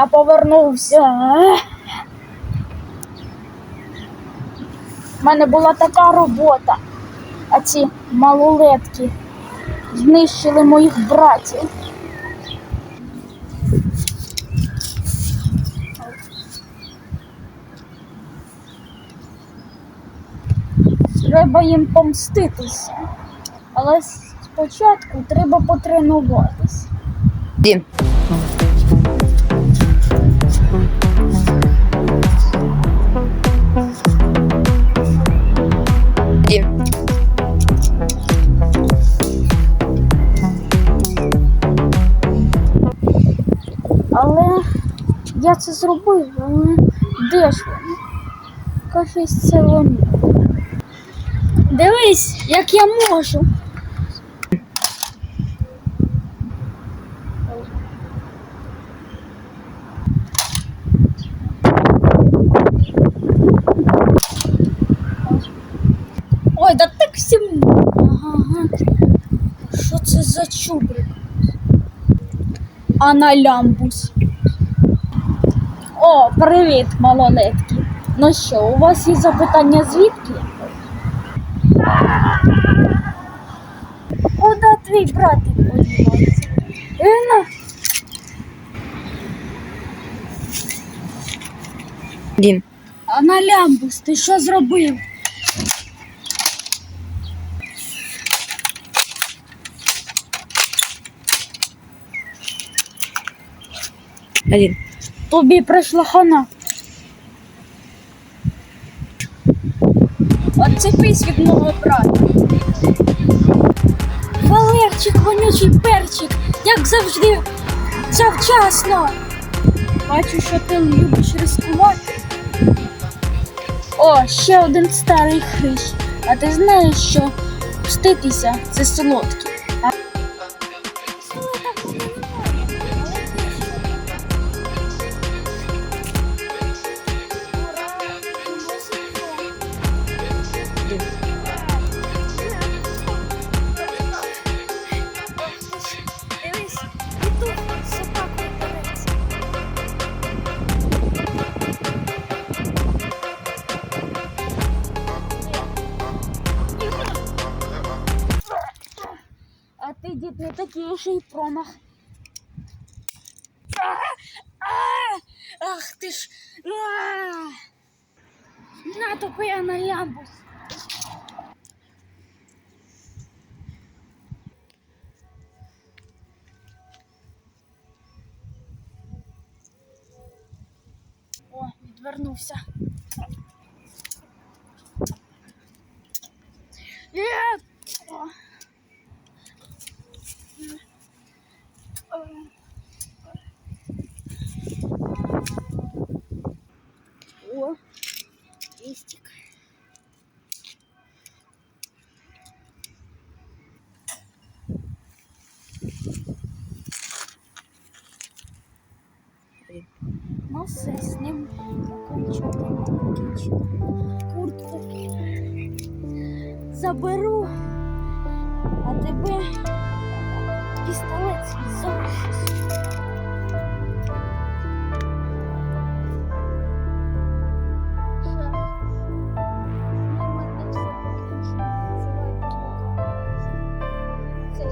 Я повернувся. У мене була така робота, а ці малолетки знищили моїх братів. Треба їм помститися. Але спочатку треба потренуватись. Один. Я це зробив, але де ж вони? Кажись, це вони. Дивись, як я можу. Ой, да так всім. Ага, ага. Що це за чубрик? Аналямбус. О, привіт, малолетки. Ну що, у вас є запитання звідки? Куди твій братик подівався? Ена? Один. Аналямбус, ти що зробив? Один. Тобі прийшла хана. Отцепись від мого брата. Валерчик, вонючий перчик, як завжди, завчасно. Бачу, що ти любиш ризикувати. О, ще один старий хрищ. А ти знаєш, що мститися це солодке. Дід, не такий ще й промах. А, а, Ах ти ж. На тобі я на лямбус. О, відвернувся. нас з ним покончити. Куртку заберу, а тебе пістолет залишусь. Це